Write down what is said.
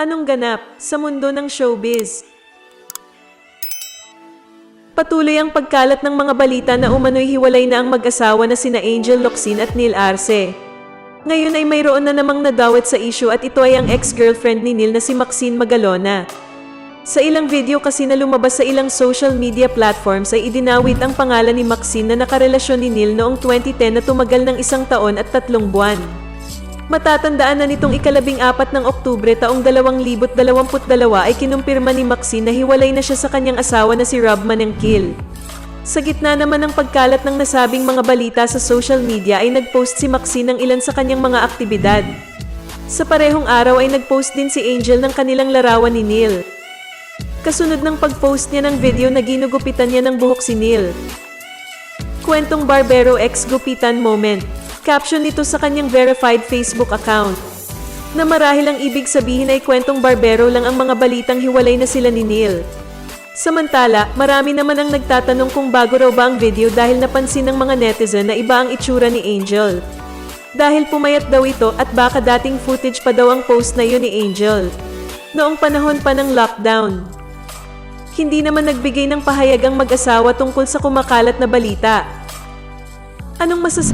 Anong ganap sa mundo ng showbiz? Patuloy ang pagkalat ng mga balita na umano'y hiwalay na ang mag-asawa na sina Angel Locsin at Neil Arce. Ngayon ay mayroon na namang nadawit sa issue at ito ay ang ex-girlfriend ni Neil na si Maxine Magalona. Sa ilang video kasi na lumabas sa ilang social media platforms ay idinawit ang pangalan ni Maxine na nakarelasyon ni Neil noong 2010 na tumagal ng isang taon at tatlong buwan. Matatandaan na nitong ikalabing apat ng Oktubre taong 2022 ay kinumpirma ni Maxine na hiwalay na siya sa kanyang asawa na si Rob Manangkil. Sa gitna naman ng pagkalat ng nasabing mga balita sa social media ay nagpost si Maxine ng ilan sa kanyang mga aktibidad. Sa parehong araw ay nagpost din si Angel ng kanilang larawan ni Neil. Kasunod ng pag-post niya ng video na ginugupitan niya ng buhok si Neil. Kwentong Barbero X Gupitan Moment. Caption nito sa kanyang verified Facebook account. Na marahil ang ibig sabihin ay kwentong barbero lang ang mga balitang hiwalay na sila ni Neil. Samantala, marami naman ang nagtatanong kung bago raw ba ang video dahil napansin ng mga netizen na iba ang itsura ni Angel. Dahil pumayat daw ito at baka dating footage pa daw ang post na yun ni Angel. Noong panahon pa ng lockdown. Hindi naman nagbigay ng pahayag ang mag-asawa tungkol sa kumakalat na balita. Anong masas...